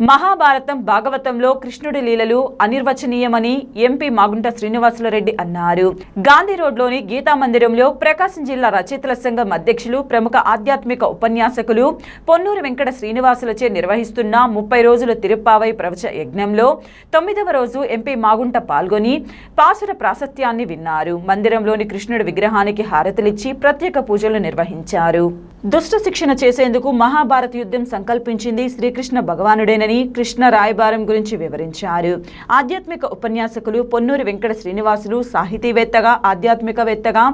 మహాభారతం భాగవతంలో కృష్ణుడి లీలలు అనిర్వచనీయమని ఎంపీ మాగుంట శ్రీనివాసులరెడ్డి అన్నారు. గాంధీ రోడ్లోని గీతా మందిరంలో ప్రకాశం జిల్లా రచయితల సంఘం అధ్యక్షులు ప్రముఖ ఆధ్యాత్మిక ఉపన్యాసకులు పొన్నూరు వెంకట శ్రీనివాసులచే నిర్వహిస్తున్న ముప్పై రోజుల తిరుప్పావై ప్రవచ యజ్ఞంలో తొమ్మిదవ రోజు ఎంపీ మాగుంట పాల్గొని పాసుర ప్రాశస్త్యాన్ని విన్నారు. మందిరంలోని కృష్ణుడి విగ్రహానికి హారతులిచ్చి ప్రత్యేక పూజలు నిర్వహించారు. దుష్ట శిక్షణ చేసేందుకు మహాభారత యుద్ధం సంకల్పించింది శ్రీకృష్ణ భగవానుడైన ఉందని కృష్ణ రాయబారం గురించి వివరించారు. ఆధ్యాత్మిక ఉపన్యాసకులు పొన్నూరి వెంకట శ్రీనివాసులు సాహితీవేత్తగా ఆధ్యాత్మికవేత్తగా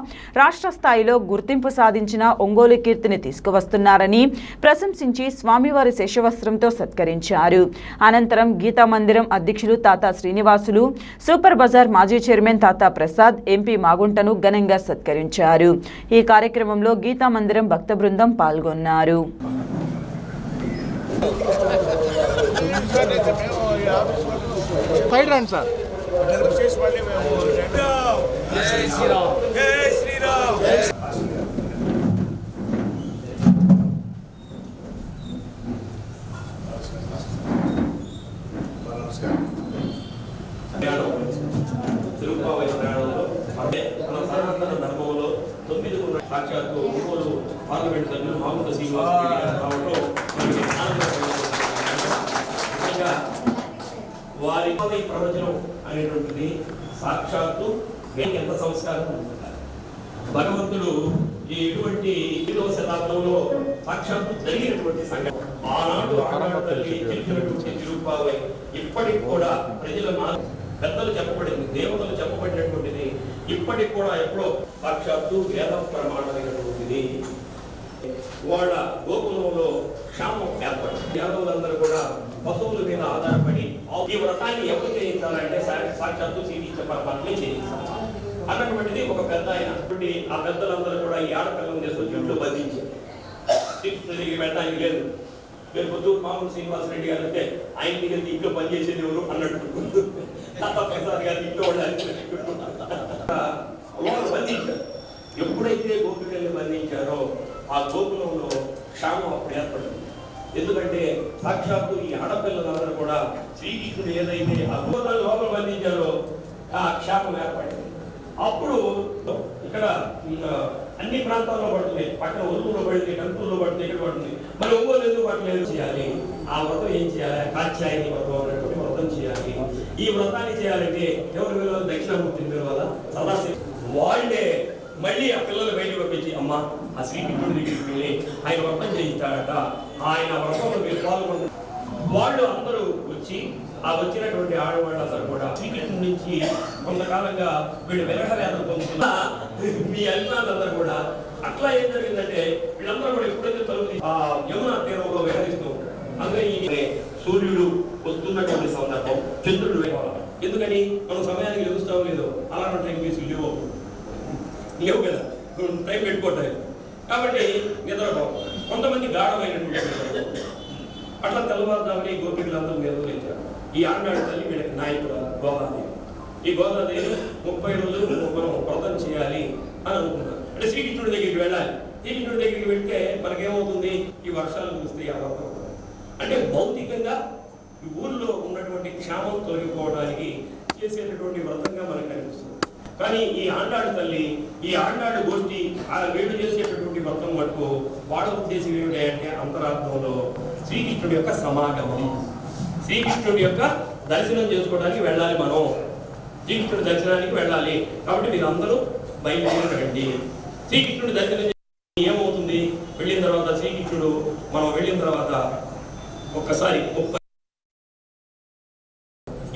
రాష్ట్ర స్థాయిలో గుర్తింపు సాధించిన ఒంగోలు కీర్తిని తీసుకువస్తున్నారని ప్రశంసించి స్వామివారి శేషవస్త్రంతో సత్కరించారు. అనంతరం గీతా మందిరం అధ్యక్షులు తాతా శ్రీనివాసులు సూపర్ బజార్ మాజీ చైర్మన్ తాతా ప్రసాద్ ఎంపీ మాగుంటను ఘనంగా సత్కరించారు. ఈ కార్యక్రమంలో గీతా మందిరం భక్త బృందం పాల్గొన్నారు. సైడ్ రండి సార్. తిరుపావై ప్రయాణంలో అంటే మన సనాతన ధర్మంలో తొమ్మిది ఉన్న సాక్షాత్తు ఒంగోలు పార్లమెంట్ సభ్యులు మామూలు శ్రీనివాస రెడ్డి గారు రావడం మనకి ఆనందం నిజంగా వారి ఈ ప్రవచనం అనేటువంటిది సాక్షాత్తు ఎంత సంస్కారం ఉంటుంది భగవంతుడు ఈ ఇటువంటి శతాబ్దంలో సాక్షాత్తు జరిగినటువంటి సంఘటన. ఆనాడు ఆనాడు తల్లి చెప్పినటువంటి తిరుపావై ఇప్పటికి కూడా ప్రజల నా పెద్దలు చెప్పబడింది దేవతలు చెప్పబడినటువంటిది ఇప్పటికి కూడా ఎప్పుడో సాక్షాత్తు వేద ప్రమాణమైనటువంటిది. వాళ్ళ గోకులంలో క్షామం ఏర్పడింది. యాదవులందరూ కూడా పశువుల మీద ఆధారపడి ఈ వ్రతాన్ని ఎవరు చేయించాలంటే సాక్షాత్తు శ్రీకృష్ణ పరమాత్మే చేయించాలి. అన్నటువంటిది ఒక పెద్ద ఆయన. ఆ పెద్దలందరూ కూడా ఈ ఆడపిల్లని చేస్తూ ఇంట్లో బంధించారు శ్రీకృష్ణుడి దగ్గరికి వెళ్ళడానికి లేదు. మీరు పొద్దు మామూలు శ్రీనివాస రెడ్డి గారు అంటే ఆయన దగ్గర ఇంట్లో పనిచేసేది ఎవరు? అన్నట్టు. తాత ప్రసాద్ గారు ఇంట్లో వాళ్ళు బంధించారు. ఎప్పుడైతే గోపికల్ని బంధించారో ఆ గోకులంలో క్షామం అప్పుడు ఏర్పడుతుంది ఎందుకంటే సాక్షాత్తు ఈ ఆడపిల్లలందరూ కూడా శ్రీకృష్ణుడు ఏదైతే ఆ లోపల బంధించారో ఆ క్షేపం ఏర్పడింది. అప్పుడు ఇక్కడ అన్ని ప్రాంతాల్లో పడుతుంది పక్కన ఒరుగులో పడుతుంది కంటూరులో పడుతుంది ఇక్కడ పడుతుంది మరి ఒంగోలు ఎందుకు పట్టలేదు? చేయాలి? ఆ వ్రతం ఏం చేయాలి? కాత్యాయని వ్రతం అనేటువంటి వ్రతం చేయాలి. ఈ వ్రతాన్ని చేయాలంటే ఎవరు పిల్లలు దక్షిణామూర్తిని పిలవాలా? సదాశివ. వాళ్ళే మళ్ళీ ఆ పిల్లలు బయటకు పంపించి అమ్మ ఆ శ్రీకృష్ణుడి దగ్గరికి వెళ్ళి ఆయన వ్రతం చేయిస్తాడట ఆయన వ్రతంలో మీరు పాల్గొంటారు వాళ్ళు అందరూ వచ్చి ఆ వచ్చినటువంటి ఆడవాళ్ళందరూ కూడా క్రికెట్ నుంచి కొంతకాలంగా వీళ్ళు విరహ వేదన పొందుతున్న మీ అభిమానులందరూ కూడా అట్లా ఏం జరిగిందంటే వీళ్ళందరూ కూడా ఎప్పుడైతే తొలగి ఆ యమున తీరంలో విహరిస్తూ ఉంటారు. అందుకే సూర్యుడు వస్తున్నటువంటి సందర్భం చంద్రుడు ఎందుకని? మనం సమయానికి లెగుస్తాం లేదు. అలాంటి టైం పీసులు లేవు లేవు కదా? టైం పెట్టుకోవట్లేదు. కాబట్టి నిద్రపోం కొంతమంది గాఢమైనటువంటి అట్లా తెల్లవారుదామని గోపికలందరూ నిర్వహించారు ఈ ఆనాడు తల్లి వీళ్ళకి నాయకుడు గోదాదేవి ఈ గోదాదేవి ముప్పై రోజులు మనం వ్రతం చేయాలి అని అనుకున్నారు. అంటే శ్రీకృష్ణుడి దగ్గరికి వెళ్ళాలి. శ్రీకృష్ణుడి దగ్గరికి వెళ్తే మనకేమవుతుంది? ఈ వర్షాలు చూస్తే ఆ వ్రతం అంటే భౌతికంగా ఈ ఊర్లో ఉన్నటువంటి క్షామం తొలగిపోవడానికి చేసేటటువంటి వ్రతంగా మనకు కనిపిస్తుంది కానీ ఈ ఆండాడు తల్లి ఈ ఆండాడు గోష్ఠి ఆ వేడు చేసేటటువంటి మొత్తం మటుకు వాళ్ళ ఉద్దేశం ఏమిటి అంటే అంతరార్థంలో శ్రీకృష్ణుడి యొక్క సమాగమం. శ్రీకృష్ణుడి యొక్క దర్శనం చేసుకోవడానికి వెళ్ళాలి మనం. శ్రీకృష్ణుడి దర్శనానికి వెళ్ళాలి. కాబట్టి మీరు అందరూ బయలుదేరి రండి శ్రీకృష్ణుడి దర్శనం ఏమవుతుంది? వెళ్ళిన తర్వాత శ్రీకృష్ణుడు మనం వెళ్ళిన తర్వాత ఒక్కసారి ముప్పై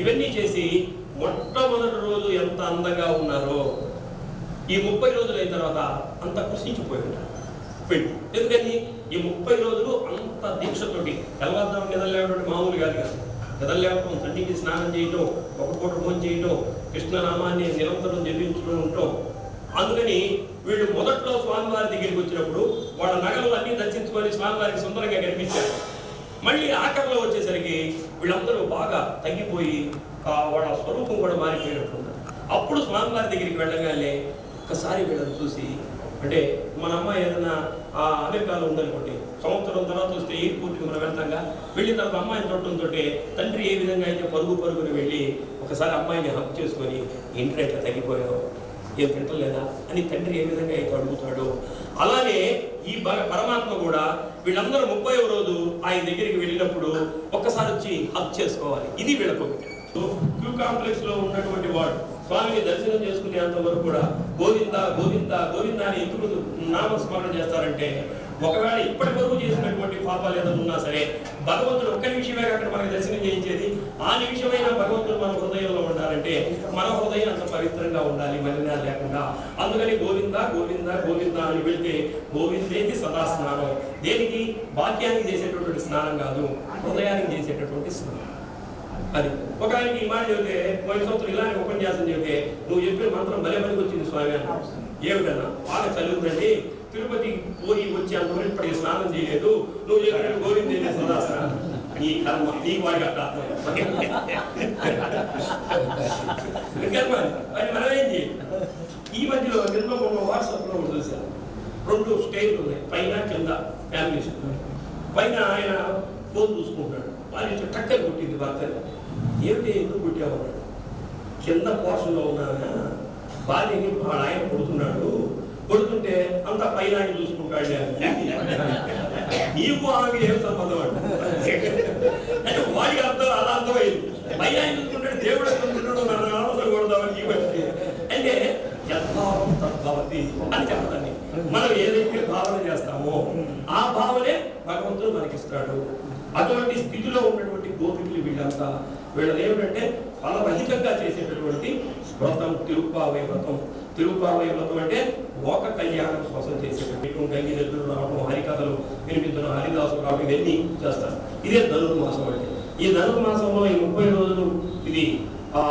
ఇవన్నీ చేసి మొట్టమొదటి రోజు ఎంత అందంగా ఉన్నారో ఈ ముప్పై రోజులు అయిన తర్వాత అంత కృషించిపోయి ఉంటారు ఎందుకని? ఈ ముప్పై రోజులు అంత దీక్షతోటి తెల్లవారుదాం నిద్రలేవడం మామూలు కాదు కదా. నిద్రలేవటం తండ్రికి స్నానం చేయటం ఒక పూట భోజనం చేయటం కృష్ణనామాన్ని నిరంతరం జపించుతూ ఉండటం అందుకని వీళ్ళు మొదట్లో స్వామివారి దగ్గరికి వచ్చినప్పుడు వాళ్ళ నగలు అన్ని దర్శించుకొని స్వామివారికి సుందరంగా కనిపించారు. మళ్ళీ ఆఖరిలో వచ్చేసరికి వీళ్ళందరూ బాగా తగ్గిపోయి వాళ్ళ స్వరూపం కూడా మారిపోయినట్టు అప్పుడు స్వామివారి దగ్గరికి వెళ్ళగానే ఒక్కసారి వీళ్ళని చూసి అంటే మన అమ్మాయి ఏదైనా ఆ అమెరికాలో ఉందనుకోండి సంవత్సరం తర్వాత వస్తే ఎయిర్పోర్ట్కి మనం వెళ్తాంగా వెళ్ళిన తర్వాత అమ్మాయిని చూడటంతో తండ్రి ఏ విధంగా అయితే పరుగు పరుగుని వెళ్ళి ఒకసారి అమ్మాయిని హక్ చేసుకొని ఇంటర్ ఎట్లా తగ్గిపోయావు? ఏం తింటలేదా అని తండ్రి ఏ విధంగా అయితే అడుగుతాడో అలానే ఈ పరమాత్మ కూడా వీళ్ళందరూ ముప్పై రోజు ఆయన దగ్గరికి వెళ్ళినప్పుడు ఒక్కసారి వచ్చి హక్ చేసుకోవాలి. ఇది వీళ్ళకు క్యూ కాంప్లెక్స్లో ఉన్నటువంటి వాడు స్వామిని దర్శనం చేసుకునేంత వరకు కూడా గోవింద గోవింద గోవింద అని ఎందుకు నామస్మరణ చేస్తారంటే ఒకవేళ ఇప్పటి వరకు చేసినటువంటి పాపాలు ఏదైనా ఉన్నా సరే భగవంతుడు ఒక్క నిమిషమే అక్కడ మనకి దర్శనం చేయించేది. ఆ నిమిషమైనా భగవంతుడు మన హృదయంలో ఉండాలంటే మన హృదయం అంత పవిత్రంగా ఉండాలి మలినాలు లేకుండా. అందుకని గోవింద గోవింద గోవింద అని వెళితే గోవిందేది సదా స్నానం దేనికి? వాక్యానికి చేసేటటువంటి స్నానం కాదు హృదయానికి చేసేటటువంటి స్నానం. అది. ఒక ఆయనకి ఈ మాట చెబితే పోయిన సంవత్సరం ఇలా ఉపన్యాసం చెబితే నువ్వు చెప్పిన మంత్రం భలే పనికి వచ్చింది స్వామి అన్న. ఏమిటన్నా బాగా చదువుతండి తిరుపతి పోయి వచ్చి అంతవరకు ఇప్పటికి స్నానం చేయలేదు. నువ్వు చెప్పినట్టు గోవింద నీ కర్మ నీ వాడి కట్ట కర్మ. అది మనం ఈ మధ్యలో నిన్న మొన్న వాట్సాప్లో ఒకటి చూశాను. రెండు స్టేజ్లు ఉన్నాయి. పైన కింద ఫ్యామిలీస్ పైన ఆయన ఫోన్ చూసుకుంటాడు వారి టక్కర్ కొట్టింది భర్త ఏమిటి ఎందుకు కొట్టామన్నాడు కింద పోర్షన్లో ఉన్న భార్యని వాళ్ళ ఆయన కొడుతున్నాడు. కొడుతుంటే అంత పైన ఆయన చూసుకుంటాడు. నీకు ఆమె ఏం సంబంధం అంట అంటే వాడికి అర్థం అలా అర్థమైంది. పైన ఆయన చూసుకుంటాడు దేవుడు చూసుకుంటాడు నన్ను అనవసరం కొడదామని నీకు మనిషి అంటే యథావం తద్భవతి అని చెప్పడాన్ని మనం ఏదైతే భావన చేస్తామో ఆ భావనే భగవంతుడు మనకిస్తాడు. అటువంటి స్థితిలో ఉన్నటువంటి గోపికలు వీళ్ళంతా వీళ్ళని ఏమిటంటే ఫలరహితంగా చేసేటటువంటి వ్రతం తిరుప్పావై వ్రతం. తిరుప్పావై వ్రతం అంటే లోక కళ్యాణం కోసం చేసేటటువంటి గంగి దగ్గర రావడం హరికథలు వినిపించడం హరిదాసులు రావడం ఇవన్నీ చేస్తారు. ఇదే ధనుర్మాసం అంటే. ఈ ధనుర్మాసంలో ఈ ముప్పై రోజులు ఇది ఆ,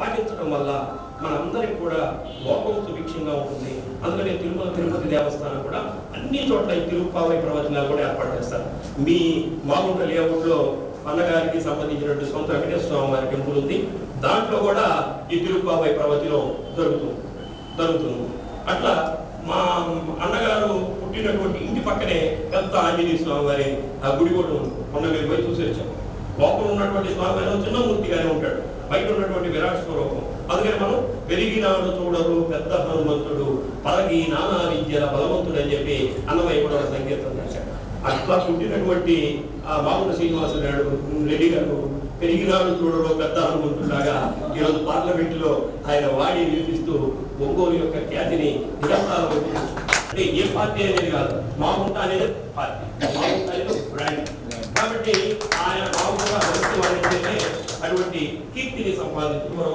పాటించడం వల్ల మనందరికి కూడా లోకం సుభిక్షంగా ఉంటుంది. అందుకనే తిరుమల తిరుపతి దేవస్థానం కూడా అన్ని చోట్ల ఈ తిరుప్పావై ప్రవచనాలు కూడా ఏర్పాటు చేస్తారు. మీ మామూలు లేఅవుట్లో అన్నగారికి సంబంధించినటువంటి సొంత వెంకటేశ్వర స్వామి వారి టెంపుల్ ఉంది దాంట్లో కూడా ఈ తిరుపాబాయి ప్రవచనం జరుగుతుంది జరుగుతుంది. అట్లా మా అన్నగారు పుట్టినటువంటి ఇంటి పక్కనే పెద్ద ఆంజనేయ స్వామి వారి ఆ గుడి కూడా ఉంది. మొన్న మేము పోయి చూసి వచ్చాం. లోపల ఉన్నటువంటి స్వామి ఆయన చిన్న మూర్తిగానే ఉంటాడు. బయట ఉన్నటువంటి విరాట్ స్వరూపం. అందుకని మనం పెరిగినాడు చూడరు పెద్ద హనుమంతుడు పరగి నానా విద్యల బలవంతుడు అని చెప్పి అన్నమయ్య కూడా సంకీర్తన అట్లా పుట్టినటువంటి ఆ మామూల శ్రీనివాసరాడు రెడ్డి గారు పెరిగినాడు చూడరు పెద్ద హనుమంతులాగా ఈరోజు పార్లమెంట్లో ఆయన వాడి నిలిపిస్తూ ఒంగోలు యొక్క ఖ్యాతిని నిరంతరం అంటే ఏ పార్టీ అనేది కాదు మాగుంట అనేది పార్టీ. మాగుంట అనేది బ్రాండ్. కాబట్టి ఆయన మామూలుగా భక్తివాడంటే అటువంటి కీర్తిని సంపాదించడం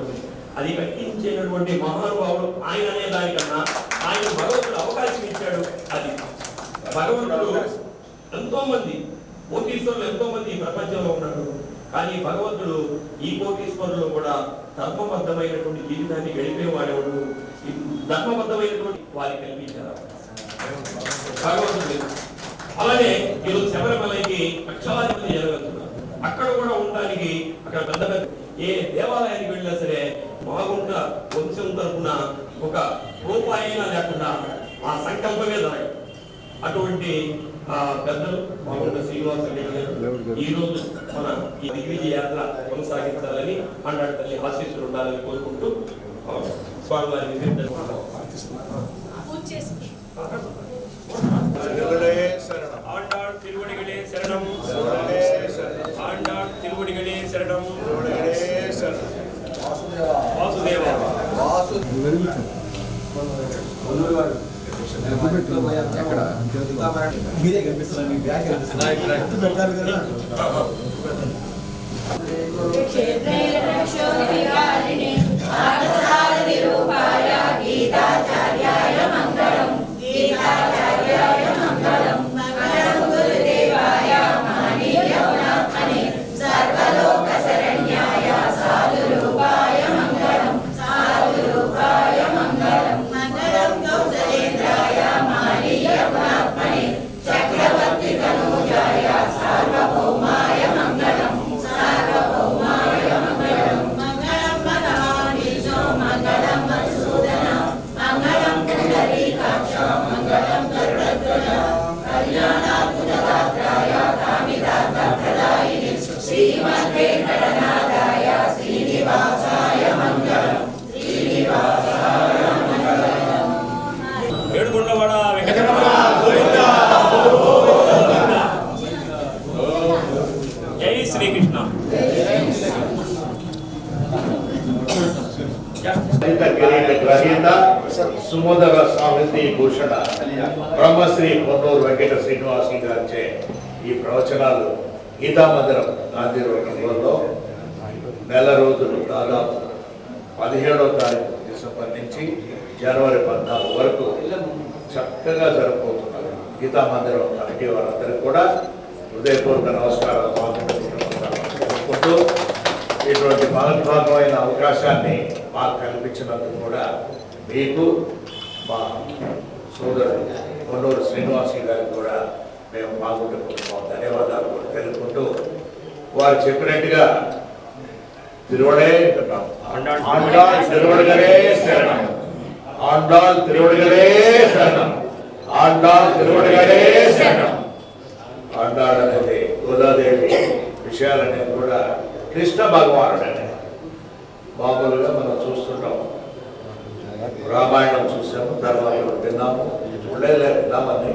ఉంది అది వ్యక్తించేటటువంటి మహానుభావుడు ఆయన అనే దానికన్నా ఆయన మరొకరు అవకాశం ఇచ్చాడు. అది భగవంతుడు ఎంతో మంది కోటీశ్వరులు ఎంతో మంది ఈ ప్రపంచంలో ఉన్నారు. కానీ భగవంతుడు ఈ కోటీశ్వరులు కూడా ధర్మబద్ధమైనటువంటి జీవితాన్ని గడిపేవాడెవడు? ధర్మబద్ధమైనటువంటి వారికి కల్పించారు భగవంతుడు అలానే ఈరోజు శబరిమలకి లక్షలాది మంది జరగతున్నారు అక్కడ కూడా ఉండడానికి అక్కడ పెద్ద పెద్ద ఏ దేవాలయానికి వెళ్ళినా సరే మాగుంట వంశం తరపున ఒక రూపాయినా లేకుండా ఆ సంకల్పమే జరగదు అటువంటి ఆ పెద్దలు మాగుంట శ్రీనివాస రెడ్డి గారు ఈ రోజు మన ఈ దిగ్విజయ యాత్ర కొనసాగించాలని అండాడు తల్లి ఆశీస్సులు ఉండాలని కోరుకుంటూ ఆ, స్వామివారి విజయం పూజ చేసుకుంటాం திருவடிகளே சரணம் ஆண்டாள் திருவடிகளே சரணம் திருவடிகளே சரணம் ஆண்டாள் திருவடிகளே சரணம் திருவடிகளே சரணம் வாசுதேவா మీరే కనిపిస్తున్నారు మీ బ్యాగ్ కనిపిస్తుంది కిరీట గ్రహీత సుమోదర సాహితీ భూషణ బ్రహ్మశ్రీ పొన్నూరు వెంకట శ్రీనివాసి గారిచే ఈ ప్రవచనాలు గీతామందిరం గాంధీ రోడ్లో నెల రోజులు దాదాపు పదిహేడవ తారీఖు డిసెంబర్ నుంచి జనవరి పద్నాలుగు వరకు చక్కగా జరుపుకుంటున్నారు గీతామందిరం కమిటీ వారందరికీ కూడా హృదయపూర్వక నమస్కారాలు. తెలుపుకుంటూ ఇటువంటి మహద్భాగమైన అవకాశాన్ని మాకు కల్పించినందుకు కూడా మీకు మా సోదరుడు కొన్నూరు శ్రీనివాసి గారికి కూడా మేము కుటుంబం ధన్యవాదాలు కూడా తెలుపుకుంటూ వారు చెప్పినట్టుగా తిరువడే. ఆండాళ్ తిరువడుగలే శరణం. ఆండాళ్ తిరువడుగలే శరణం. ఆండాళ్ తిరువడుగలే శరణం. ఆండాళ్ అనేది గోదాదేవి విషయాలనేది కూడా కృష్ణ భగవానుడే. బాబులుగా మనం చూస్తుంటాం. రామాయణం చూసాము తర్వాత విన్నాము. ఉండేలే విన్నామని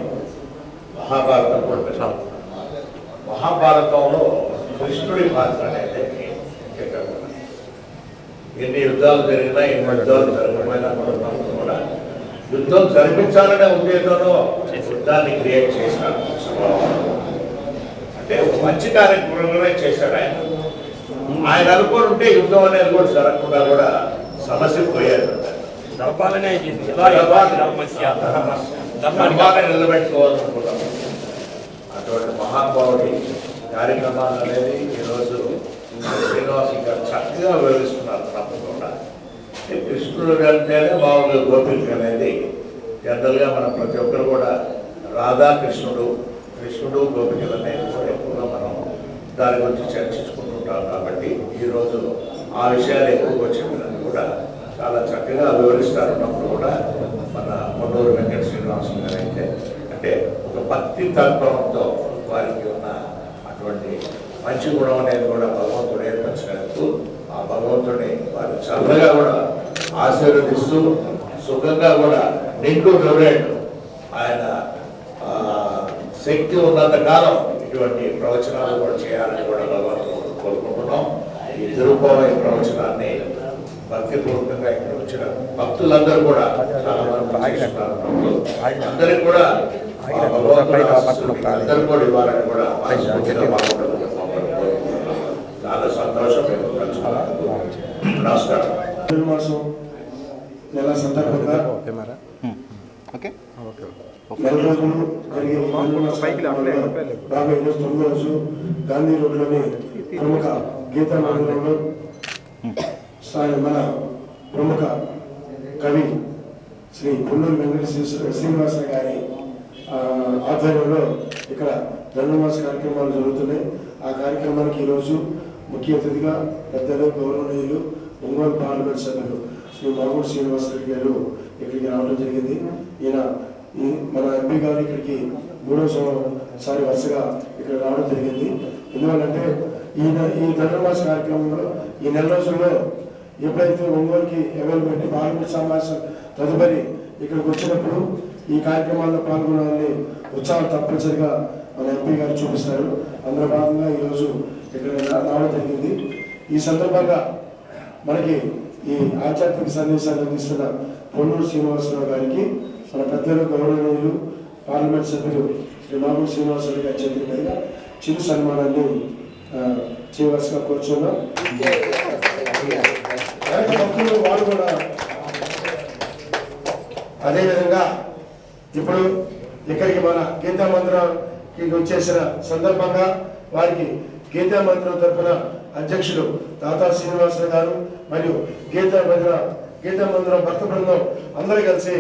మహాభారతం కూడా విన్నాము మహాభారతంలో కృష్ణుడి పాత్ర అనేది ఎన్ని యుద్ధాలు జరిగినా ఎన్ని యుద్ధాలు జరగకపోయినా కూడా మనం కూడా యుద్ధం జరిపించాలనే ఉద్దేశంలో యుద్ధాన్ని క్రియేట్ చేశాడు. అంటే మంచి కార్యక్రమమే చేశాడు ఆయన. ఆయన అనుకుని ఉంటే యుద్ధం అనేది కూడా జరగకుండా కూడా సమస్య ధర్మాన్ని నిలబెట్టుకోవాలనుకుంటాం అటువంటి మహానుభావుడి కార్యక్రమాలు అనేది ఈరోజు శ్రీనివాస్ గారు చక్కగా వివరిస్తున్నారు తప్పకుండా. కృష్ణుడు అంటేనే మామూలుగా గోపిక అనేది జనరల్గా మనం ప్రతి ఒక్కరు కూడా రాధాకృష్ణుడు కృష్ణుడు గోపికలు అనేది కూడా ఎక్కువగా మనం దాని గురించి కాబట్టి ఈరోజు ఆ విషయాలు ఎక్కువగా చెప్పినది కూడా చాలా చక్కగా వివరిస్తారు. ఉన్నప్పుడు కూడా మన మొన్నూరు వెంకట శ్రీనివాసం గారు అయితే అంటే ఒక భక్తి తత్వంతో వారికి ఉన్న అటువంటి మంచి గుణం అనేది కూడా భగవంతుడు ఏర్పరిచినందుకు ఆ భగవంతుడిని వారు చల్లగా కూడా ఆశీర్వదిస్తూ సుఖంగా కూడా నిండు నూరేళ్ళు ఆయన శక్తి ఉన్నంత కాలం ఇటువంటి ప్రవచనాలు కూడా చేయాలని కూడా భగవంతుడు కోరుకుంటున్నాం. ఈ తిరుపతి ప్రవచనాన్ని భక్తిపూర్వకంగా ఇక్కడ వచ్చిన భక్తులందరూ కూడా చాలా మంది. అందరికీ కూడా అందరూ కూడా ఇవ్వాలని కూడా చాలా సంతోషం. నమస్కారం. నెల సందర్భంగా ఓకే నెల రోజులు జరిగే తొమ్మిది రోజు గాంధీ రోడ్లోని ప్రముఖ గీతా మందిరంలో మన ప్రముఖ కవి శ్రీ గుండూరు వెంకట శ్రీ- శ్రీనివాస గారి ఆధ్వర్యంలో ఇక్కడ ధనుర్మాస కార్యక్రమాలు జరుగుతున్నాయి. ఆ కార్యక్రమానికి ఈరోజు ముఖ్య అతిథిగా పెద్దలు గౌరవనీయులు ఒంగోలు పార్లమెంట్ సభ్యులు శ్రీ మామూలు శ్రీనివాసరెడ్డి గారు ఇక్కడికి రావడం జరిగింది. ఈయన మన ఎంపీ గారు ఇక్కడికి మూడో సారి వరుసగా ఇక్కడ రావడం జరిగింది. ఎందువల్లంటే ఈయన ఈ ధనుర్మాస కార్యక్రమంలో ఈ నెల రోజుల్లో ఎప్పుడైతే ఒంగోలుకి అవైలబిలిటీ పార్లమెంట్ సమావేశం తదుపరి ఇక్కడికి వచ్చినప్పుడు ఈ కార్యక్రమాల్లో పాల్గొనాలని ఉత్సాహం తప్పనిసరిగా మన ఎంపీ గారు చూపిస్తారు. అందులో భాగంగా ఈరోజు ఇక్కడ రావడం జరిగింది. ఈ సందర్భంగా మనకి ఈ ఆధ్యాత్మిక సందేశాన్ని అందిస్తున్న పొన్నూరు శ్రీనివాసరావు గారికి మన పెద్దలు గౌరవనీయులు పార్లమెంట్ సభ్యులు శ్రీ మామూలు శ్రీనివాసరావు గారి చేతుల చిరు సన్మానాన్ని చేయవలసిన కూర్చున్నాం. భక్తులు వారు కూడా అదేవిధంగా ఇప్పుడు ఇక్కడికి మన గీతా మందిరంకి వచ్చేసిన సందర్భంగా వారికి గీతా మంత్రం తరఫున అధ్యక్షుడు తాతా శ్రీనివాసరావు గారు మరియు గీతా మందిర గీతా మందిరం భక్త బృందం అందరూ కలిసి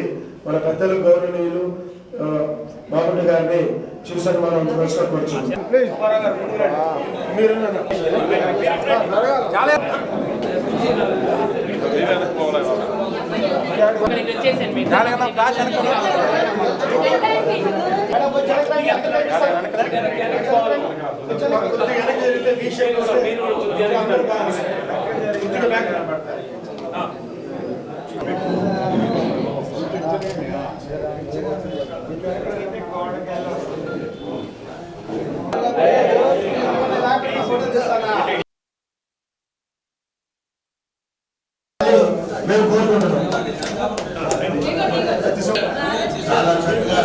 మన పెద్దలు గౌరవనీయులు మామిడి గారిని చూసాను మనం పురస్కరించు మీరు చాలా మేము కోరుకుంటున్నాం చాలా చక్కగా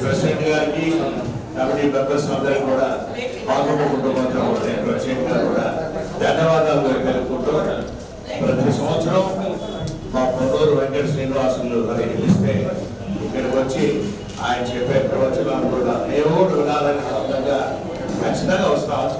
ప్రెసిడెంట్ గారికి కమిటీ మెంబర్స్ కూడా పాల్గొనుకుంటూ మాత్రం ప్రెసిడెంట్ ప్రతి సంవత్సరం మా పొందూరు వెంకట శ్రీనివాసులు గారు వచ్చి ఆయన చెప్పే ప్రవచనాలు కూడా దేవుడు ఉండాలనే సొంతంగా ఖచ్చితంగా వస్తాం